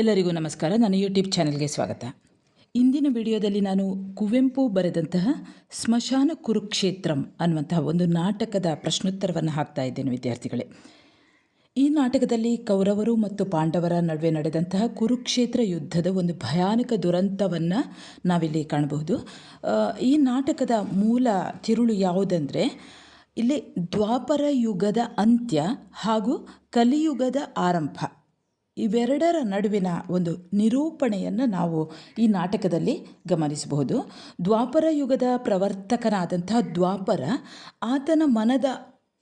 ಎಲ್ಲರಿಗೂ ನಮಸ್ಕಾರ. ನನ್ನ ಯೂಟ್ಯೂಬ್ ಚಾನೆಲ್ಗೆ ಸ್ವಾಗತ. ಇಂದಿನ ವಿಡಿಯೋದಲ್ಲಿ ನಾನು ಕುವೆಂಪು ಬರೆದಂತಹ ಸ್ಮಶಾನ ಕುರುಕ್ಷೇತ್ರಂ ಅನ್ನುವಂತಹ ಒಂದು ನಾಟಕದ ಪ್ರಶ್ನೋತ್ತರವನ್ನು ಹಾಕ್ತಾ ಇದ್ದೇನೆ ವಿದ್ಯಾರ್ಥಿಗಳೇ. ಈ ನಾಟಕದಲ್ಲಿ ಕೌರವರು ಮತ್ತು ಪಾಂಡವರ ನಡುವೆ ನಡೆದಂತಹ ಕುರುಕ್ಷೇತ್ರ ಯುದ್ಧದ ಒಂದು ಭಯಾನಕ ದುರಂತವನ್ನು ನಾವಿಲ್ಲಿ ಕಾಣಬಹುದು. ಈ ನಾಟಕದ ಮೂಲ ತಿರುಳು ಯಾವುದಂದರೆ, ಇಲ್ಲಿ ದ್ವಾಪರ ಯುಗದ ಅಂತ್ಯ ಹಾಗೂ ಕಲಿಯುಗದ ಆರಂಭ. ಇವೆರಡರ ನಡುವಿನ ಒಂದು ನಿರೂಪಣೆಯನ್ನು ನಾವು ಈ ನಾಟಕದಲ್ಲಿ ಗಮನಿಸಬಹುದು. ದ್ವಾಪರ ಯುಗದ ಪ್ರವರ್ತಕನಾದಂಥ ದ್ವಾಪರ ಆತನ ಮನದ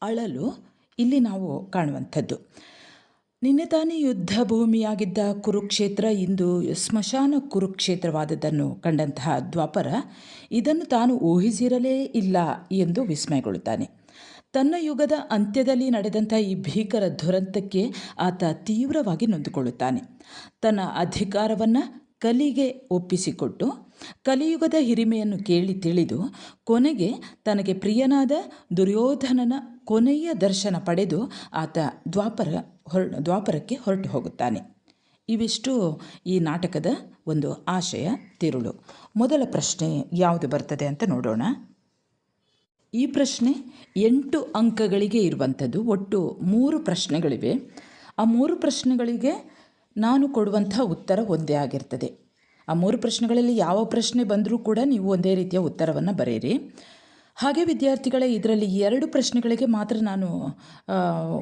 ಅಳಲು ಇಲ್ಲಿ ನಾವು ಕಾಣುವಂಥದ್ದು. ನಿನ್ನೆ ತಾನೇ ಯುದ್ಧ ಭೂಮಿಯಾಗಿದ್ದ ಕುರುಕ್ಷೇತ್ರ ಇಂದು ಸ್ಮಶಾನ ಕುರುಕ್ಷೇತ್ರವಾದದ್ದನ್ನು ಕಂಡಂತಹ ದ್ವಾಪರ ಇದನ್ನು ತಾನು ಊಹಿಸಿರಲೇ ಇಲ್ಲ ಎಂದು ವಿಸ್ಮಯಗೊಳ್ಳುತ್ತಾನೆ. ತನ್ನ ಯುಗದ ಅಂತ್ಯದಲ್ಲಿ ನಡೆದಂಥ ಈ ಭೀಕರ ದುರಂತಕ್ಕೆ ಆತ ತೀವ್ರವಾಗಿ ನೊಂದುಕೊಳ್ಳುತ್ತಾನೆ. ತನ್ನ ಅಧಿಕಾರವನ್ನು ಕಲಿಗೆ ಒಪ್ಪಿಸಿಕೊಟ್ಟು, ಕಲಿಯುಗದ ಹಿರಿಮೆಯನ್ನು ಕೇಳಿ ತಿಳಿದು, ಕೊನೆಗೆ ತನಗೆ ಪ್ರಿಯನಾದ ದುರ್ಯೋಧನನ ಕೊನೆಯ ದರ್ಶನ ಪಡೆದು ಆತ ದ್ವಾಪರ ಹೊರ, ದ್ವಾಪರಕ್ಕೆ ಹೊರಟು ಹೋಗುತ್ತಾನೆ. ಇವಿಷ್ಟು ಈ ನಾಟಕದ ಒಂದು ಆಶಯ, ತಿರುಳು. ಮೊದಲ ಪ್ರಶ್ನೆ ಯಾವುದು ಬರ್ತದೆ ಅಂತ ನೋಡೋಣ. ಈ ಪ್ರಶ್ನೆ ಎಂಟು ಅಂಕಗಳಿಗೆ ಇರುವಂಥದ್ದು. ಒಟ್ಟು ಮೂರು ಪ್ರಶ್ನೆಗಳಿವೆ. ಆ ಮೂರು ಪ್ರಶ್ನೆಗಳಿಗೆ ನಾನು ಕೊಡುವಂಥ ಉತ್ತರ ಒಂದೇ ಆಗಿರ್ತದೆ. ಆ ಮೂರು ಪ್ರಶ್ನೆಗಳಲ್ಲಿ ಯಾವ ಪ್ರಶ್ನೆ ಬಂದರೂ ಕೂಡ ನೀವು ಒಂದೇ ರೀತಿಯ ಉತ್ತರವನ್ನು ಬರೆಯಿರಿ. ಹಾಗೆ ವಿದ್ಯಾರ್ಥಿಗಳೇ, ಇದರಲ್ಲಿ ಎರಡು ಪ್ರಶ್ನೆಗಳಿಗೆ ಮಾತ್ರ ನಾನು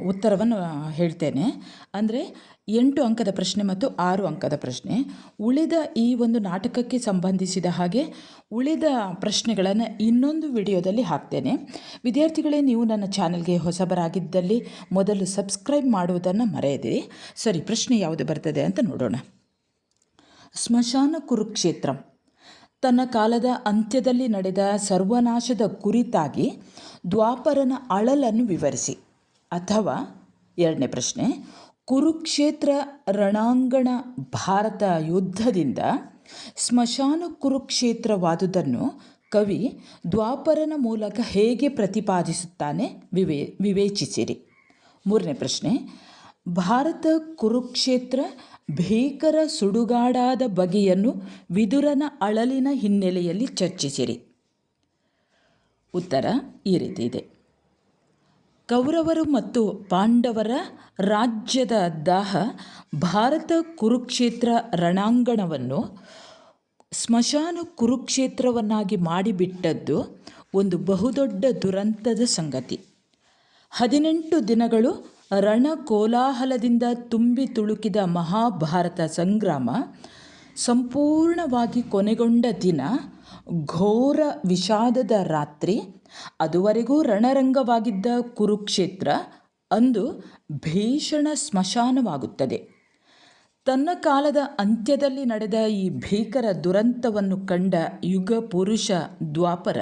ಉತ್ತರವನ್ನು ಹೇಳ್ತೇನೆ. ಅಂದರೆ ಎಂಟು ಅಂಕದ ಪ್ರಶ್ನೆ ಮತ್ತು ಆರು ಅಂಕದ ಪ್ರಶ್ನೆ. ಉಳಿದ ಈ ಒಂದು ನಾಟಕಕ್ಕೆ ಸಂಬಂಧಿಸಿದ ಹಾಗೆ ಉಳಿದ ಪ್ರಶ್ನೆಗಳನ್ನು ಇನ್ನೊಂದು ವಿಡಿಯೋದಲ್ಲಿ ಹಾಕ್ತೇನೆ. ವಿದ್ಯಾರ್ಥಿಗಳೇ, ನೀವು ನನ್ನ ಚಾನಲ್ಗೆ ಹೊಸಬರಾಗಿದ್ದಲ್ಲಿ ಮೊದಲು ಸಬ್ಸ್ಕ್ರೈಬ್ ಮಾಡುವುದನ್ನು ಮರೆಯದಿರಿ. ಸರಿ, ಪ್ರಶ್ನೆ ಯಾವುದು ಬರ್ತದೆ ಅಂತ ನೋಡೋಣ. ಸ್ಮಶಾನ ಕುರುಕ್ಷೇತ್ರ. ತನ್ನ ಕಾಲದ ಅಂತ್ಯದಲ್ಲಿ ನಡೆದ ಸರ್ವನಾಶದ ಕುರಿತಾಗಿ ದ್ವಾಪರನ ಅಳಲನ್ನು ವಿವರಿಸಿ. ಅಥವಾ ಎರಡನೇ ಪ್ರಶ್ನೆ ಕುರುಕ್ಷೇತ್ರ ರಣಾಂಗಣ ಭಾರತ ಯುದ್ಧದಿಂದ ಸ್ಮಶಾನ ಕುರುಕ್ಷೇತ್ರವಾದುದನ್ನು ಕವಿ ದ್ವಾಪರನ ಮೂಲಕ ಹೇಗೆ ಪ್ರತಿಪಾದಿಸುತ್ತಾನೆ ವಿವೇ, ವಿವೇಚಿಸಿರಿ. ಮೂರನೇ ಪ್ರಶ್ನೆ, ಭಾರತ ಕುರುಕ್ಷೇತ್ರ ಭೀಕರ ಸುಡುಗಾಡಾದ ಬಗೆಯನ್ನು ವಿದುರನ ಅಳಲಿನ ಹಿನ್ನೆಲೆಯಲ್ಲಿ ಚರ್ಚಿಸಿರಿ. ಉತ್ತರ, ಈ ರೀತಿ ಇದೆ. ಕೌರವರು ಮತ್ತು ಪಾಂಡವರ ರಾಜ್ಯದ ದಾಹ ಭಾರತ ಕುರುಕ್ಷೇತ್ರ ರಣಾಂಗಣವನ್ನು ಸ್ಮಶಾನ ಕುರುಕ್ಷೇತ್ರವನ್ನಾಗಿ ಮಾಡಿಬಿಟ್ಟದ್ದು ಒಂದು ಬಹುದೊಡ್ಡ ದುರಂತದ ಸಂಗತಿ. ಹದಿನೆಂಟು ದಿನಗಳು ರಣ ಕೋಲಾಹಲದಿಂದ ತುಂಬಿ ತುಳುಕಿದ ಮಹಾಭಾರತ ಸಂಗ್ರಾಮ ಸಂಪೂರ್ಣವಾಗಿ ಕೊನೆಗೊಂಡ ದಿನ ಘೋರ ವಿಷಾದದ ರಾತ್ರಿ, ಅದುವರೆಗೂ ರಣರಂಗವಾಗಿದ್ದ ಕುರುಕ್ಷೇತ್ರ ಅಂದು ಭೀಷಣ ಸ್ಮಶಾನವಾಗುತ್ತದೆ. ತನ್ನ ಕಾಲದ ಅಂತ್ಯದಲ್ಲಿ ನಡೆದ ಈ ಭೀಕರ ದುರಂತವನ್ನು ಕಂಡ ಯುಗ ಪುರುಷ ದ್ವಾಪರ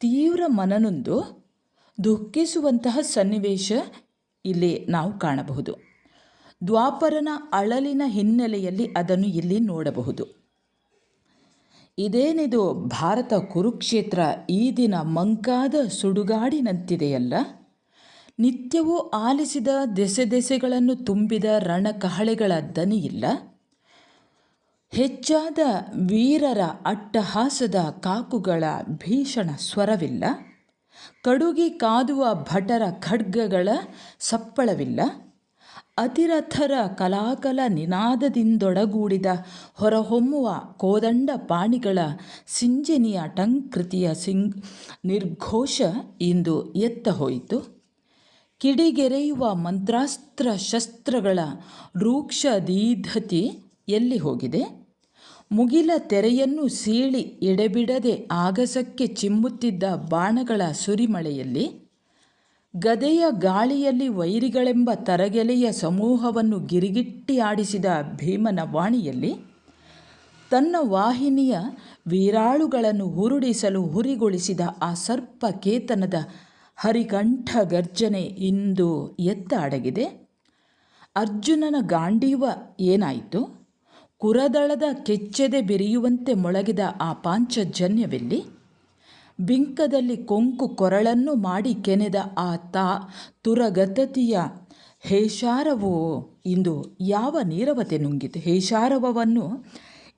ತೀವ್ರ ಮನನೊಂದು ದುಃಖಿಸುವಂತಹ ಸನ್ನಿವೇಶ ಇಲ್ಲಿ ನಾವು ಕಾಣಬಹುದು. ದ್ವಾಪರನ ಅಳಲಿನ ಹಿನ್ನೆಲೆಯಲ್ಲಿ ಅದನ್ನು ಇಲ್ಲಿ ನೋಡಬಹುದು. ಇದೇನಿದು ಭಾರತ ಕುರುಕ್ಷೇತ್ರ ಈ ದಿನ ಮಂಕಾದ ಸುಡುಗಾಡಿನಂತಿದೆಯಲ್ಲ? ನಿತ್ಯವೂ ಆಲಿಸಿದ ದೆಸೆ ದೆಸೆಗಳನ್ನು ತುಂಬಿದ ರಣಕಹಳೆಗಳ ದನಿಯಿಲ್ಲ ಹೆಚ್ಚಾದ ವೀರರ ಅಟ್ಟಹಾಸದ ಕಾಕುಗಳ ಭೀಷಣ ಸ್ವರವಿಲ್ಲ? ಕಡುಗಿ ಕಾದುವ ಭಟರ ಖಡ್ಗಗಳ ಸಪ್ಪಳವಿಲ್ಲ? ಅತಿರಥರ ಕಲಾಕಲ ನಿನಾದದಿಂದೊಡಗೂಡಿದ ಹೊರಹೊಮ್ಮುವ ಕೋದಂಡ ಪಾಣಿಗಳ ಸಿಂಜನಿಯ ಟಂಕೃತಿಯ ಸಿಂಗ್ ನಿರ್ಘೋಷ ಇಂದು ಎತ್ತ ಹೋಯಿತು. ಕಿಡಿಗೆರೆಯುವ ಮಂತ್ರಾಸ್ತ್ರ ಶಸ್ತ್ರಗಳ ರೂಕ್ಷ ದೀಧತಿ ಎಲ್ಲಿ ಹೋಗಿದೆ? ಮುಗಿಲ ತೆರೆಯನ್ನು ಸೀಳಿ ಎಡೆಬಿಡದೆ ಆಗಸಕ್ಕೆ ಚಿಮ್ಮುತ್ತಿದ್ದ ಬಾಣಗಳ ಸುರಿಮಳೆಯಲ್ಲಿ ಗದೆಯ ಗಾಳಿಯಲ್ಲಿ ವೈರಿಗಳೆಂಬ ತರಗೆಲೆಯ ಸಮೂಹವನ್ನು ಗಿರಿಗಿಟ್ಟಿ ಆಡಿಸಿದ ಭೀಮನ ವಾಣಿಯಲ್ಲಿ, ತನ್ನ ವಾಹಿನಿಯ ವೀರಾಳುಗಳನ್ನು ಹುರುಡಿಸಲು ಹುರಿಗೊಳಿಸಿದ ಆ ಸರ್ಪ ಕೇತನದ ಹರಿಕಂಠ ಗರ್ಜನೆ ಇಂದು ಎತ್ತ ಅಡಗಿದೆ ಅರ್ಜುನನ ಗಾಂಡೀವ ಏನಾಯಿತು? ಕುರದಳದ ಕೆಚ್ಚೆದೆ ಬಿರಿಯುವಂತೆ ಮೊಳಗಿದ ಆ ಪಾಂಚಜನ್ಯವೆಲ್ಲಿ? ಬಿಂಕದಲ್ಲಿ ಕೊಂಕು ಕೊರಳನ್ನು ಮಾಡಿ ಕೆನೆದ ಆ ತಾ ತುರಗತತಿಯ ಹೇಷಾರವೋ, ಇಂದು ಯಾವ ನೀರವತೆ ನುಂಗಿತು? ಹೇಷಾರವವನ್ನು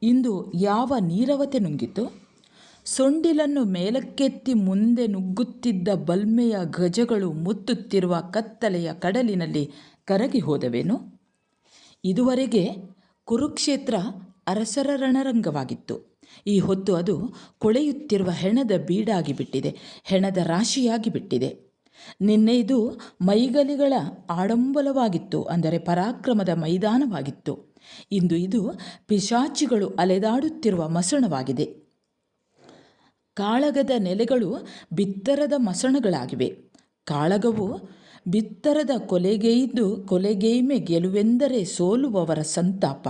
ಇಂದು ಯಾವ ನೀರವತೆ ನುಂಗಿತು? ಸೊಂಡಿಲನ್ನು ಮೇಲಕ್ಕೆತ್ತಿ ಮುಂದೆ ನುಗ್ಗುತ್ತಿದ್ದ ಬಲ್ಮೆಯ ಗಜಗಳು ಮುತ್ತುತ್ತಿರುವ ಕತ್ತಲೆಯ ಕಡಲಿನಲ್ಲಿ ಕರಗಿ ಹೋದವೇನು? ಇದುವರೆಗೆ ಕುರುಕ್ಷೇತ್ರ ಅರಸರ ರಣರಂಗವಾಗಿತ್ತು ಈ ಹೊತ್ತು ಅದು ಕೊಳೆಯುತ್ತಿರುವ ಹೆಣದ ಬೀಡಾಗಿ ಬಿಟ್ಟಿದೆ, ಹೆಣದ ರಾಶಿಯಾಗಿ ಬಿಟ್ಟಿದೆ. ನಿನ್ನೆ ಇದು ಮೈಗಲಿಗಳ ಆಡಂಬಲವಾಗಿತ್ತು, ಅಂದರೆ ಪರಾಕ್ರಮದ ಮೈದಾನವಾಗಿತ್ತು. ಇಂದು ಇದು ಪಿಶಾಚಿಗಳು ಅಲೆದಾಡುತ್ತಿರುವ ಮಸಣವಾಗಿದೆ. ಕಾಳಗದ ನೆಲೆಗಳು ಬಿತ್ತರದ ಮಸಣಗಳಾಗಿವೆ. ಕಾಳಗವು ಬಿತ್ತರದ ಕೊಲೆಗೈದು ಕೊಲೆಗೈಮೆ ಗೆಲುವೆಂದರೆ ಸೋಲುವವರ ಸಂತಾಪ.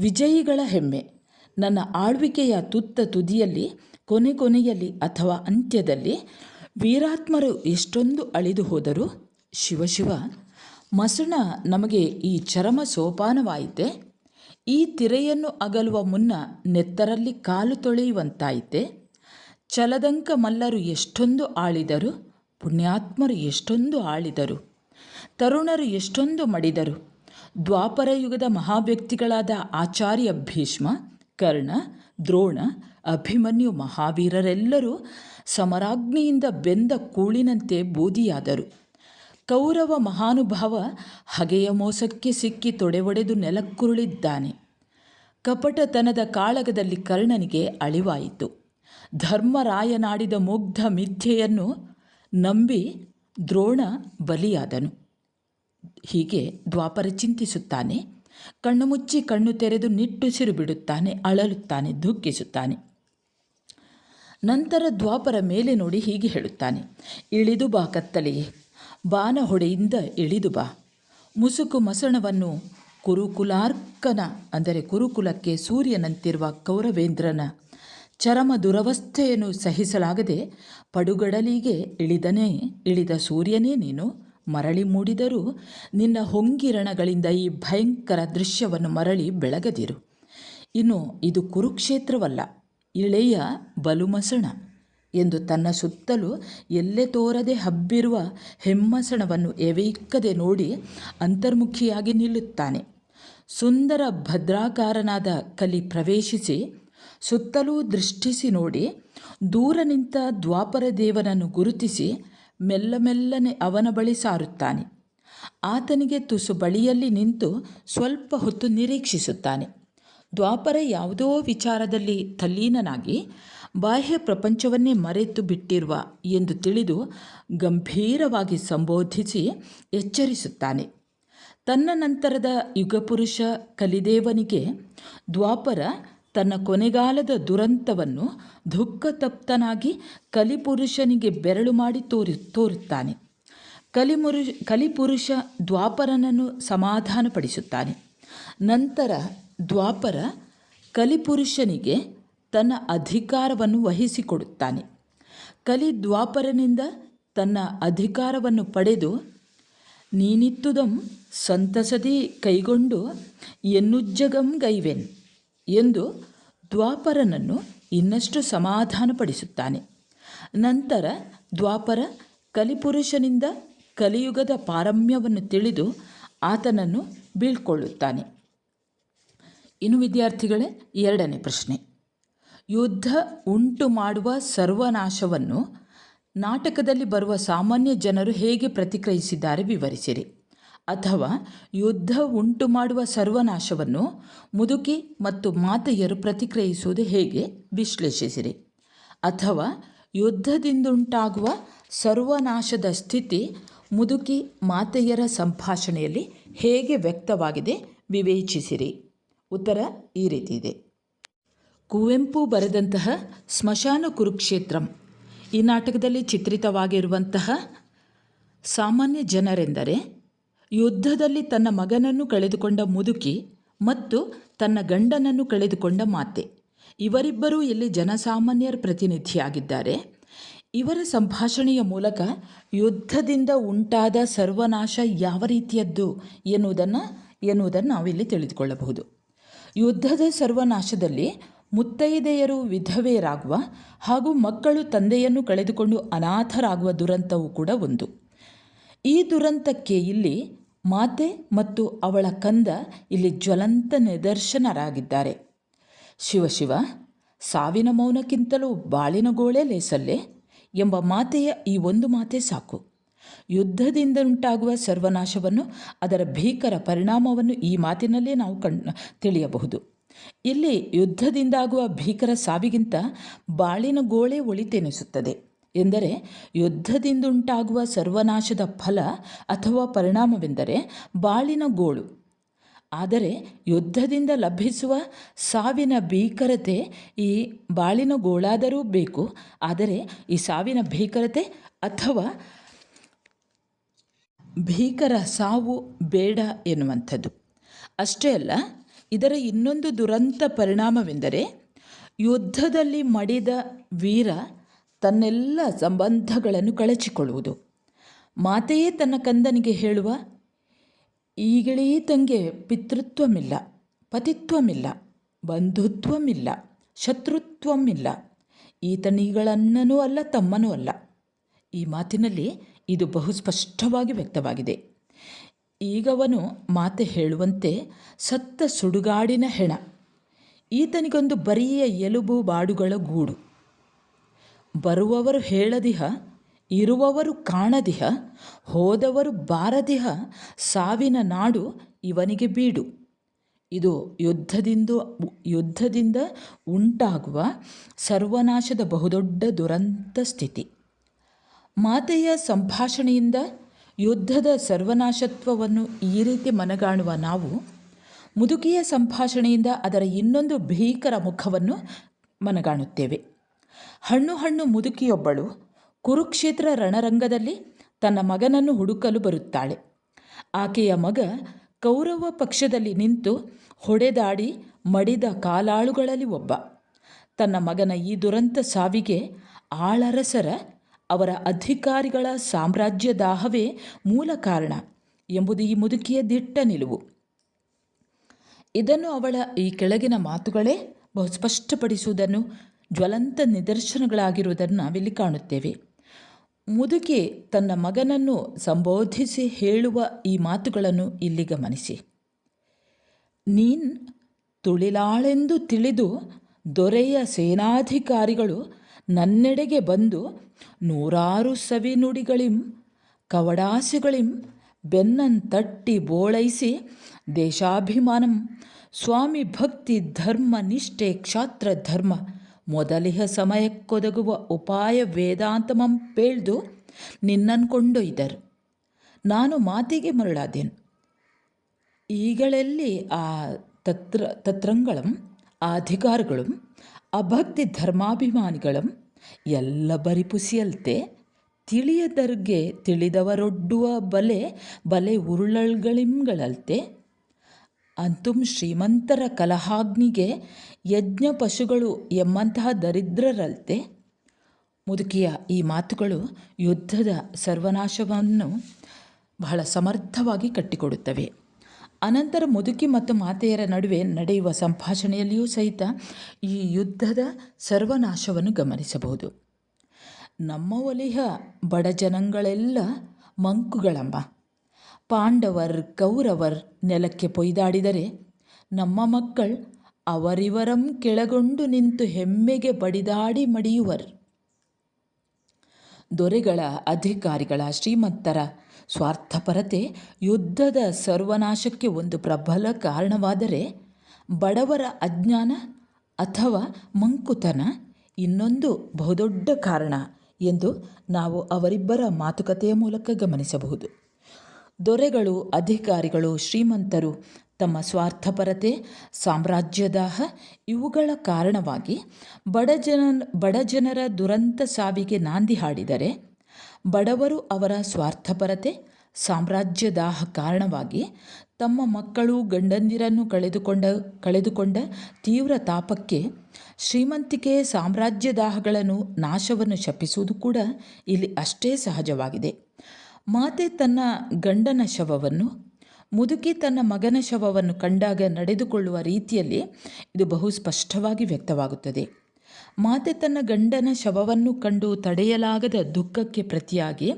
ವಿಜಯಿಗಳ ಹೆಮ್ಮೆ. ನನ್ನ ಆಳ್ವಿಕೆಯ ತುತ್ತ ತುದಿಯಲ್ಲಿ, ಕೊನೆ ಕೊನೆಯಲ್ಲಿ ಅಥವಾ ಅಂತ್ಯದಲ್ಲಿ ವೀರಾತ್ಮರು ಎಷ್ಟೊಂದು ಅಳಿದು ಹೋದರು. ಶಿವಶಿವ ಮಸುಣ ನಮಗೆ ಈ ಚರಮ ಸೋಪಾನವಾಯಿತೆ. ಈ ತಿರೆಯನ್ನು ಅಗಲುವ ಮುನ್ನ ನೆತ್ತರಲ್ಲಿ ಕಾಲು ತೊಳೆಯುವಂತಾಯಿತೆ. ಚಲದಂಕ ಮಲ್ಲರು ಎಷ್ಟೊಂದು ಆಳಿದರು, ಪುಣ್ಯಾತ್ಮರು ಎಷ್ಟೊಂದು ಆಳಿದರು, ತರುಣರು ಎಷ್ಟೊಂದು ಮಡಿದರು. ದ್ವಾಪರ ಯುಗದ ಮಹಾವ್ಯಕ್ತಿಗಳಾದ ಆಚಾರ್ಯ ಭೀಷ್ಮ ಕರ್ಣ, ದ್ರೋಣ, ಅಭಿಮನ್ಯು ಮಹಾವೀರರೆಲ್ಲರೂ ಸಮರಾಗ್ನಿಯಿಂದ ಬೆಂದ ಕೂಳಿನಂತೆ ಬೂದಿಯಾದರು. ಕೌರವ ಮಹಾನುಭಾವ ಹಗೆಯ ಮೋಸಕ್ಕೆ ಸಿಕ್ಕಿ ತೊಡೆವೊಡೆದು ನೆಲಕ್ಕುರುಳಿದ್ದಾನೆ. ಕಪಟತನದ ಕಾಳಗದಲ್ಲಿ ಕರ್ಣನಿಗೆ ಅಳಿವಾಯಿತು. ಧರ್ಮರಾಯನಾಡಿದ ಮುಗ್ಧ ಮಿಥ್ಯೆಯನ್ನು ನಂಬಿ ದ್ರೋಣ ಬಲಿಯಾದನು. ಹೀಗೆ ದ್ವಾಪರ ಚಿಂತಿಸುತ್ತಾನೆ. ಕಣ್ಣು ಮುಚ್ಚಿ ಕಣ್ಣು ತೆರೆದು ನಿಟ್ಟುಸಿರು ಬಿಡುತ್ತಾನೆ, ಅಳಲುತ್ತಾನೆ ದುಃಖಿಸುತ್ತಾನೆ ನಂತರ ದ್ವಾಪರ ಮೇಲೆ ನೋಡಿ ಹೀಗೆ ಹೇಳುತ್ತಾನೆ, ಇಳಿದು ಬಾ ಕತ್ತಲೆಯೇ, ಬಾನ ಹೊಡೆಯಿಂದ ಇಳಿದು ಬಾ. ಮುಸುಕು ಮಸಣವನ್ನು ಕುರುಕುಲಾರ್ಕನ, ಅಂದರೆ ಕುರುಕುಲಕ್ಕೆ ಸೂರ್ಯನಂತಿರುವ ಕೌರವೇಂದ್ರನ ಚರಮ ದುರವಸ್ಥೆಯನ್ನು ಸಹಿಸಲಾಗದೆ ಪಡುಗಡಲಿಗೆ ಇಳಿದನೇ, ಇಳಿದ ಸೂರ್ಯನೇ ನೀನು. ಮರಳಿ ಮೂಡಿದರೂ ನಿನ್ನ ಹೊಂಗಿರಣಗಳಿಂದ ಈ ಭಯಂಕರ ದೃಶ್ಯವನ್ನು ಮರಳಿ ಬೆಳಗದಿರು. ಇನ್ನು ಇದು ಕುರುಕ್ಷೇತ್ರವಲ್ಲ, ಇಳೆಯ ಬಲುಮಸಣ ಎಂದು ತನ್ನ ಸುತ್ತಲೂ ಎಲ್ಲೆ ತೋರದೆ ಹಬ್ಬಿರುವ ಹೆಮ್ಮಸಣವನ್ನು ಎವೆಯಿಕ್ಕದೆ ನೋಡಿ ಅಂತರ್ಮುಖಿಯಾಗಿ ನಿಲ್ಲುತ್ತಾನೆ. ಸುಂದರ ಭದ್ರಾಕಾರನಾದ ಕಲಿ ಪ್ರವೇಶಿಸಿ ಸುತ್ತಲೂ ದೃಷ್ಟಿಸಿ ನೋಡಿ, ದೂರ ನಿಂತ ದ್ವಾಪರ ದೇವನನ್ನು ಗುರುತಿಸಿ ಮೆಲ್ಲ ಮೆಲ್ಲನೆ ಅವನ ಬಳಿ ಸಾರುತ್ತಾನೆ. ಆತನಿಗೆ ತುಸು ಬಳಿಯಲ್ಲಿ ನಿಂತು ಸ್ವಲ್ಪ ಹೊತ್ತು ನಿರೀಕ್ಷಿಸುತ್ತಾನೆ. ದ್ವಾಪರ ಯಾವುದೋ ವಿಚಾರದಲ್ಲಿ ತಲ್ಲೀನನಾಗಿ, ಬಾಹ್ಯ ಪ್ರಪಂಚವನ್ನೇ ಮರೆತು ಬಿಟ್ಟಿರುವ ಎಂದು ತಿಳಿದು ಗಂಭೀರವಾಗಿ ಸಂಬೋಧಿಸಿ ಎಚ್ಚರಿಸುತ್ತಾನೆ. ತನ್ನ ನಂತರದ ಯುಗಪುರುಷ ಕಲಿದೇವನಿಗೆ ದ್ವಾಪರ ತನ್ನ ಕೊನೆಗಾಲದ ದುರಂತವನ್ನು ದುಃಖತಪ್ತನಾಗಿ ಕಲಿಪುರುಷನಿಗೆ ಬೆರಳು ಮಾಡಿ ತೋರಿ, ತೋರುತ್ತಾನೆ. ಕಲಿಮುರು, ಕಲಿಪುರುಷ ದ್ವಾಪರನನ್ನು ಸಮಾಧಾನಪಡಿಸುತ್ತಾನೆ. ನಂತರ ದ್ವಾಪರ ಕಲಿಪುರುಷನಿಗೆ ತನ್ನ ಅಧಿಕಾರವನ್ನು ವಹಿಸಿಕೊಡುತ್ತಾನೆ. ಕಲಿ ದ್ವಾಪರನಿಂದ ತನ್ನ ಅಧಿಕಾರವನ್ನು ಪಡೆದು, ನೀನಿತ್ತುದಂ ಸಂತಸದಿ ಕೈಗೊಂಡು ಎನ್ನುಜ್ಜಗಂ ಗೈವೆನ್ ಎಂದು ದ್ವಾಪರನನ್ನು ಇನ್ನಷ್ಟು ಸಮಾಧಾನಪಡಿಸುತ್ತಾನೆ. ನಂತರ ದ್ವಾಪರ ಕಲಿಪುರುಷನಿಂದ ಕಲಿಯುಗದ ಪಾರಮ್ಯವನ್ನು ತಿಳಿದು ಆತನನ್ನು ಬೀಳ್ಕೊಳ್ಳುತ್ತಾನೆ. ಇನ್ನು ವಿದ್ಯಾರ್ಥಿಗಳೇ, ಎರಡನೇ ಪ್ರಶ್ನೆ. ಯುದ್ಧ ಉಂಟು ಮಾಡುವ ಸರ್ವನಾಶವನ್ನು ನಾಟಕದಲ್ಲಿ ಬರುವ ಸಾಮಾನ್ಯ ಜನರು ಹೇಗೆ ಪ್ರತಿಕ್ರಿಯಿಸಿದ್ದಾರೆ ವಿವರಿಸಿರಿ. ಅಥವಾ ಯುದ್ಧ ಉಂಟು ಮಾಡುವ ಸರ್ವನಾಶವನ್ನು ಮುದುಕಿ ಮತ್ತು ಮಾತೆಯರು ಪ್ರತಿಕ್ರಿಯಿಸುವುದು ಹೇಗೆ? ವಿಶ್ಲೇಷಿಸಿರಿ. ಅಥವಾ ಯುದ್ಧದಿಂದುಂಟಾಗುವ ಸರ್ವನಾಶದ ಸ್ಥಿತಿ ಮುದುಕಿ ಮಾತೆಯರ ಸಂಭಾಷಣೆಯಲ್ಲಿ ಹೇಗೆ ವ್ಯಕ್ತವಾಗಿದೆ? ವಿವೇಚಿಸಿರಿ. ಉತ್ತರ ಈ ರೀತಿ ಇದೆ. ಕುವೆಂಪು ಬರೆದಂತಹ ಸ್ಮಶಾನ ಕುರುಕ್ಷೇತ್ರಂ ಈ ನಾಟಕದಲ್ಲಿ ಚಿತ್ರಿತವಾಗಿರುವಂತಹ ಸಾಮಾನ್ಯ ಜನರೆಂದರೆ ಯುದ್ಧದಲ್ಲಿ ತನ್ನ ಮಗನನ್ನು ಕಳೆದುಕೊಂಡ ಮುದುಕಿ ಮತ್ತು ತನ್ನ ಗಂಡನನ್ನು ಕಳೆದುಕೊಂಡ ಮಾತೆ. ಇವರಿಬ್ಬರೂ ಇಲ್ಲಿ ಜನಸಾಮಾನ್ಯರ ಪ್ರತಿನಿಧಿಯಾಗಿದ್ದಾರೆ. ಇವರ ಸಂಭಾಷಣೆಯ ಮೂಲಕ ಯುದ್ಧದಿಂದ ಉಂಟಾದ ಸರ್ವನಾಶ ಯಾವ ರೀತಿಯದ್ದು ಎನ್ನುವುದನ್ನು ಎನ್ನುವುದನ್ನು ನಾವಿಲ್ಲಿ ತಿಳಿದುಕೊಳ್ಳಬಹುದು. ಯುದ್ಧದ ಸರ್ವನಾಶದಲ್ಲಿ ಮುತ್ತೈದೆಯರು ವಿಧವೆಯರಾಗುವ ಹಾಗೂ ಮಕ್ಕಳು ತಂದೆಯನ್ನು ಕಳೆದುಕೊಂಡು ಅನಾಥರಾಗುವ ದುರಂತವೂ ಕೂಡ ಒಂದು. ಈ ದುರಂತಕ್ಕೆ ಇಲ್ಲಿ ಮಾತೆ ಮತ್ತು ಅವಳ ಕಂದ ಇಲ್ಲಿ ಜ್ವಲಂತ ನಿದರ್ಶನರಾಗಿದ್ದಾರೆ. ಶಿವ ಶಿವ, ಸಾವಿನ ಮೌನಕ್ಕಿಂತಲೂ ಬಾಳಿನ ಗೋಳೆ ಲೇಸಲ್ಲೇ ಎಂಬ ಮಾತೆಯ ಈ ಒಂದು ಮಾತೆ ಸಾಕು. ಯುದ್ಧದಿಂದ ಉಂಟಾಗುವ ಸರ್ವನಾಶವನ್ನು, ಅದರ ಭೀಕರ ಪರಿಣಾಮವನ್ನು ಈ ಮಾತಿನಲ್ಲೇ ನಾವು ಕಣ್, ತಿಳಿಯಬಹುದು. ಇಲ್ಲಿ ಯುದ್ಧದಿಂದಾಗುವ ಭೀಕರ ಸಾವಿಗಿಂತ ಬಾಳಿನ ಗೋಳೆ ಒಳಿತೆನಿಸುತ್ತದೆ. ಎಂದರೆ ಯುದ್ಧದಿಂದುಂಟಾಗುವ ಸರ್ವನಾಶದ ಫಲ ಅಥವಾ ಪರಿಣಾಮವೆಂದರೆ ಬಾಳಿನ ಗೋಳು. ಆದರೆ ಯುದ್ಧದಿಂದ ಲಭಿಸುವ ಸಾವಿನ ಭೀಕರತೆ ಈ ಬಾಳಿನ ಗೋಳಾದರೂ ಬೇಕು. ಆದರೆ ಈ ಸಾವಿನ ಭೀಕರತೆ ಅಥವಾ ಭೀಕರ ಸಾವು ಬೇಡ ಎನ್ನುವಂಥದ್ದು. ಅಷ್ಟೇ ಅಲ್ಲ, ಇದರ ಇನ್ನೊಂದು ದುರಂತ ಪರಿಣಾಮವೆಂದರೆ ಯುದ್ಧದಲ್ಲಿ ಮಡಿದ ವೀರ ತನ್ನೆಲ್ಲ ಸಂಬಂಧಗಳನ್ನು ಕಳಚಿಕೊಳ್ಳುವುದು. ಮಾತೆಯೇ ತನ್ನ ಕಂದನಿಗೆ ಹೇಳುವ ಈಗಳೇ ತಂಗೆ ಪಿತೃತ್ವಮಿಲ್ಲ, ಪತಿತ್ವಮಿಲ್ಲ, ಬಂಧುತ್ವಮಿಲ್ಲ, ಶತ್ರುತ್ವಮಿಲ್ಲ, ಈತನಿಗಳನ್ನನೂ ಅಲ್ಲ, ತಮ್ಮನೂ ಅಲ್ಲ. ಈ ಮಾತಿನಲ್ಲಿ ಇದು ಬಹು ಸ್ಪಷ್ಟವಾಗಿ ವ್ಯಕ್ತವಾಗಿದೆ ಈಗವನು ಮಾತೆ ಹೇಳುವಂತೆ ಸತ್ತ ಸುಡುಗಾಡಿನ ಹೆಣ, ಈತನಿಗೊಂದು ಬರಿಯ ಎಲುಬು ಬಾಡುಗಳ ಗೂಡು. ಬರುವವರು ಹೇಳದಿಹ, ಇರುವವರು ಕಾಣದಿಹ, ಹೋದವರು ಬಾರದಿಹ, ಸಾವಿನ ನಾಡು ಇವನಿಗೆ ಬೀಡು. ಇದು ಯುದ್ಧದಿಂದ ಯುದ್ಧದಿಂದ ಉಂಟಾಗುವ ಸರ್ವನಾಶದ ಬಹುದೊಡ್ಡ ದುರಂತ ಸ್ಥಿತಿ. ಮಾತೆಯ ಸಂಭಾಷಣೆಯಿಂದ ಯುದ್ಧದ ಸರ್ವನಾಶತ್ವವನ್ನು ಈ ರೀತಿ ಮನಗಾಣುವ ನಾವು, ಮುದುಕಿಯ ಸಂಭಾಷಣೆಯಿಂದ ಅದರ ಇನ್ನೊಂದು ಭೀಕರ ಮುಖವನ್ನು ಮನಗಾಣುತ್ತೇವೆ. ಹಣ್ಣು ಹಣ್ಣು ಮುದುಕಿಯೊಬ್ಬಳು ಕುರುಕ್ಷೇತ್ರ ರಣರಂಗದಲ್ಲಿ ತನ್ನ ಮಗನನ್ನು ಹುಡುಕಲು ಬರುತ್ತಾಳೆ. ಆಕೆಯ ಮಗ ಕೌರವ ಪಕ್ಷದಲ್ಲಿ ನಿಂತು ಹೊಡೆದಾಡಿ ಮಡಿದ ಕಾಲಾಳುಗಳಲ್ಲಿ ಒಬ್ಬ. ತನ್ನ ಮಗನ ಈ ದುರಂತ ಸಾವಿಗೆ ಆಳರಸರ ಅವರ ಅಧಿಕಾರಿಗಳ ಸಾಮ್ರಾಜ್ಯದಾಹವೇ ಮೂಲ ಕಾರಣ ಎಂಬುದು ಈ ಮುದುಕಿಯ ದಿಟ್ಟ ನಿಲುವು. ಇದನ್ನು ಅವಳ ಈ ಕೆಳಗಿನ ಮಾತುಗಳೇ ಬಹು ಸ್ಪಷ್ಟಪಡಿಸುವುದನ್ನು ಜ್ವಲಂತ ನಿದರ್ಶನಗಳಾಗಿರುವುದನ್ನು ನಾವಿಲ್ಲಿ ಕಾಣುತ್ತೇವೆ. ಮುದುಕಿ ತನ್ನ ಮಗನನ್ನು ಸಂಬೋಧಿಸಿ ಹೇಳುವ ಈ ಮಾತುಗಳನ್ನು ಇಲ್ಲಿ ಗಮನಿಸಿ. ನೀನ್ ತುಳಿಲಾಳೆಂದು ತಿಳಿದು ದೊರೆಯ ಸೇನಾಧಿಕಾರಿಗಳು ನನ್ನೆಡೆಗೆ ಬಂದು ನೂರಾರು ಸವಿನುಡಿಗಳಿಂ, ಕವಡಾಸೆಗಳಿಂ, ಬೆನ್ನನ್ ತಟ್ಟಿ ಬೋಳೈಸಿ ದೇಶಾಭಿಮಾನಂ, ಸ್ವಾಮಿ ಭಕ್ತಿ ಧರ್ಮ ನಿಷ್ಠೆ ಕ್ಷಾತ್ರ ಧರ್ಮ ಮೊದಲಿಹ ಸಮಯಕ್ಕೊದಗುವ ಉಪಾಯ ವೇದಾಂತಮಂ ಪೇಳ್ದು ನಿನ್ನನ್ ಕೊಂಡೊಯ್ದರು ನಾನು ಮಾತಿಗೆ ಮರುಳಾದೆನ್. ಈಗಳೆಲ್ಲಿ ಆ ತತ್ರ, ತತ್ರಂಗಳಂ, ಅಧಿಕಾರಗಳು, ಅಭಕ್ತಿ ಧರ್ಮಾಭಿಮಾನಿಗಳಂ ಎಲ್ಲ ಬರಿಪುಸಿಯಲ್ತೆ, ತಿಳಿಯದರ್ಗೆ ತಿಳಿದವರೊಡ್ಡುವ ಬಲೆ ಬಲೆ ಉರುಳಲ್ಗಳಿಂಗಳಲ್ತೆ ಅಂತುಂ ಶ್ರೀಮಂತರ ಕಲಹಾಗ್ನಿಗೆ ಯಜ್ಞ ಪಶುಗಳು ಎಂಬಂತಹ ದರಿದ್ರರಲ್ತೆ. ಮುದುಕಿಯ ಈ ಮಾತುಗಳು ಯುದ್ಧದ ಸರ್ವನಾಶವನ್ನು ಬಹಳ ಸಮರ್ಥವಾಗಿ ಕಟ್ಟಿಕೊಡುತ್ತವೆ. ಅನಂತರ ಮುದುಕಿ ಮತ್ತು ಮಾತೆಯರ ನಡುವೆ ನಡೆಯುವ ಸಂಭಾಷಣೆಯಲ್ಲಿಯೂ ಸಹಿತ ಈ ಯುದ್ಧದ ಸರ್ವನಾಶವನ್ನು ಗಮನಿಸಬಹುದು. ನಮ್ಮ ಒಲಿಹ ಬಡ ಜನಗಳೆಲ್ಲ ಮಂಕುಗಳಮ್ಮ. ಪಾಂಡವರ್ ಕೌರವರ್ ನೆಲಕ್ಕೆ ಪೊಯ್ದಾಡಿದರೆ ನಮ್ಮ ಮಕ್ಕಳು ಅವರಿವರಂ ಕೆಳಗೊಂಡು ನಿಂತು ಹೆಮ್ಮೆಗೆ ಬಡಿದಾಡಿ ಮಡಿಯುವರು. ದೊರೆಗಳ ಅಧಿಕಾರಿಗಳ ಶ್ರೀಮಂತರ ಸ್ವಾರ್ಥಪರತೆ ಯುದ್ಧದ ಸರ್ವನಾಶಕ್ಕೆ ಒಂದು ಪ್ರಬಲ ಕಾರಣವಾದರೆ ಬಡವರ ಅಜ್ಞಾನ ಅಥವಾ ಮಂಕುತನ ಇನ್ನೊಂದು ಬಹುದೊಡ್ಡ ಕಾರಣ ಎಂದು ನಾವು ಅವರಿಬ್ಬರ ಮಾತುಕತೆಯ ಮೂಲಕ ಗಮನಿಸಬಹುದು. ದೊರೆಗಳು ಅಧಿಕಾರಿಗಳು ಶ್ರೀಮಂತರು. ತಮ್ಮ ಸ್ವಾರ್ಥಪರತೆ, ಸಾಮ್ರಾಜ್ಯದಾಹ ಇವುಗಳ ಕಾರಣವಾಗಿ ಬಡಜನ ಬಡಜನರ ದುರಂತ ಸಾವಿಗೆ ನಾಂದಿ ಹಾಡಿದರೆ, ಬಡವರು ಅವರ ಸ್ವಾರ್ಥಪರತೆ, ಸಾಮ್ರಾಜ್ಯದಾಹ ಕಾರಣವಾಗಿ ತಮ್ಮ ಮಕ್ಕಳು ಗಂಡಂದಿರನ್ನು ಕಳೆದುಕೊಂಡ ಕಳೆದುಕೊಂಡ ತೀವ್ರ ತಾಪಕ್ಕೆ ಶ್ರೀಮಂತಿಕೆ ಸಾಮ್ರಾಜ್ಯದಾಹಗಳನ್ನು ನಾಶವನ್ನು ಶಪಿಸುವುದು ಕೂಡ ಇಲ್ಲಿ ಅಷ್ಟೇ ಸಹಜವಾಗಿದೆ. ಮಾತೆ ತನ್ನ ಗಂಡನ ಶವವನ್ನು, ಮುದುಕಿ ತನ್ನ ಮಗನ ಶವವನ್ನು ಕಂಡಾಗ ನಡೆದುಕೊಳ್ಳುವ ರೀತಿಯಲ್ಲಿ ಇದು ಬಹು ಸ್ಪಷ್ಟವಾಗಿ ವ್ಯಕ್ತವಾಗುತ್ತದೆ. ಮಾತೆ ತನ್ನ ಗಂಡನ ಶವವನ್ನು ಕಂಡು ತಡೆಯಲಾಗದ ದುಃಖಕ್ಕೆ ಪ್ರತಿಯಾಗಿ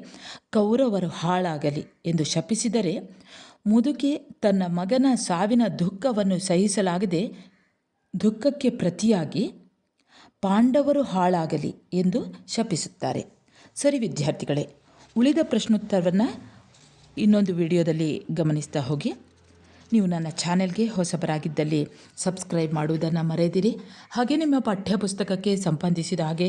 ಕೌರವರು ಹಾಳಾಗಲಿ ಎಂದು ಶಪಿಸಿದರೆ ಮುದುಕಿ ತನ್ನ ಮಗನ ಸಾವಿನ ದುಃಖವನ್ನು ಸಹಿಸಲಾಗದೆ ದುಃಖಕ್ಕೆ ಪ್ರತಿಯಾಗಿ ಪಾಂಡವರು ಹಾಳಾಗಲಿ ಎಂದು ಶಪಿಸುತ್ತಾರೆ. ಸರಿ ವಿದ್ಯಾರ್ಥಿಗಳೇ ಉಳಿದ ಪ್ರಶ್ನೋತ್ತರವನ್ನು ಇನ್ನೊಂದು ವಿಡಿಯೋದಲ್ಲಿ ಗಮನಿಸ್ತಾ ಹೋಗಿ. ನೀವು ನನ್ನ ಚಾನೆಲ್ಗೆ ಹೊಸಬರಾಗಿದ್ದಲ್ಲಿ ಸಬ್ಸ್ಕ್ರೈಬ್ ಮಾಡುವುದನ್ನು ಮರೆಯದಿರಿ. ಹಾಗೆ ನಿಮ್ಮ ಪಠ್ಯಪುಸ್ತಕಕ್ಕೆ ಸಂಬಂಧಿಸಿದ ಹಾಗೆ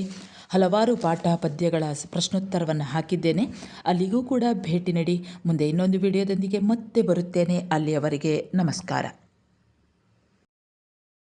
ಹಲವಾರು ಪಾಠ ಪದ್ಯಗಳ ಪ್ರಶ್ನೋತ್ತರವನ್ನು ಹಾಕಿದ್ದೇನೆ. ಅಲ್ಲಿಗೂ ಕೂಡ ಭೇಟಿ ನೀಡಿ. ಮುಂದೆ ಇನ್ನೊಂದು ವಿಡಿಯೋದೊಂದಿಗೆ ಮತ್ತೆ ಬರುತ್ತೇನೆ. ಅಲ್ಲಿಯವರೆಗೆ ನಮಸ್ಕಾರ.